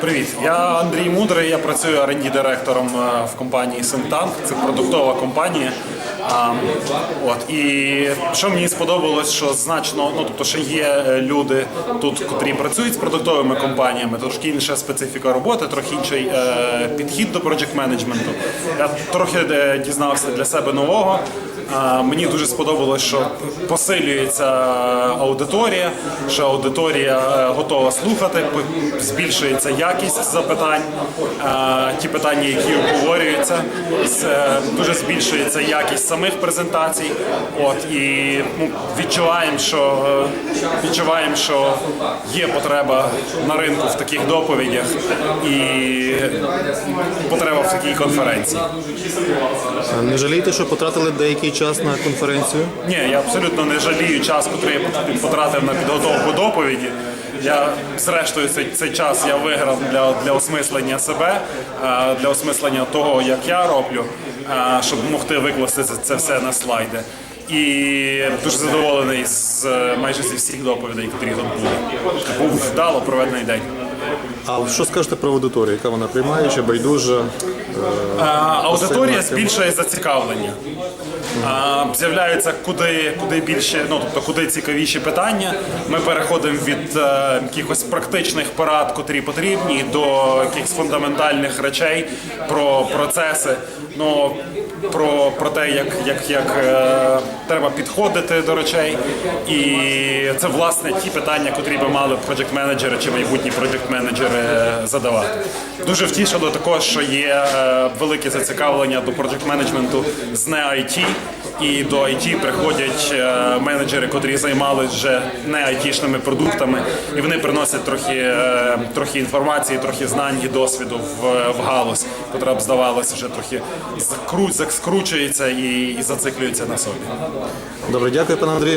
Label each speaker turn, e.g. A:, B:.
A: Привіт, я Андрій Мудрий. Я працюю rd директором е, в компанії Синтанк. Це продуктова компанія. А, от і що мені сподобалось, що значно, ну тобто, що є е, люди тут, котрі працюють з продуктовими компаніями, трошки інша специфіка роботи, трохи інший е, підхід до проджект менеджменту. Я трохи е, дізнався для себе нового. Мені дуже сподобалось, що посилюється аудиторія, що аудиторія е, готова слухати, збільшується якість запитань, ті питання, які обговорюються, е, дуже збільшується якість самих презентацій. От і ну, відчуваємо, що е, відчуваємо, що є потреба на ринку в таких доповідях і потреба в такій конференції.
B: Не жалієте, що потратили деякий час на конференцію?
A: Ні, я абсолютно не жалію час, який я потратив на підготовку доповіді. Я зрештою цей, цей час я виграв для, для осмислення себе, е, для осмислення того, як я роблю, е, щоб могти викласти це, це все на слайди. І дуже задоволений з е, майже зі всіх доповідей, які тут були. Був вдало проведений день.
B: А що скажете про аудиторію? Яка вона приймаюча, байдужа?
A: А, Аудиторія збільшує зацікавлення. А, З'являються куди, куди більше, ну тобто куди цікавіші питання. Ми переходимо від е, якихось практичних порад, котрі потрібні, до якихось фундаментальних речей про процеси. Ну про, про те, як, як, як е, треба підходити до речей. І це власне ті питання, котрі би мали проджект менеджери чи майбутні проджект менеджери задавати. Дуже втішило також, що є е, велике зацікавлення до проджект менеджменту з не IT. І до IT приходять е, менеджери, котрі займалися вже не айтішними продуктами, і вони приносять трохи, е, трохи інформації, трохи знань і досвіду в, в галузь, котра б здавалося вже трохи закру- скручується і, і зациклюється на собі.
B: Добре, дякую, пане Андрію.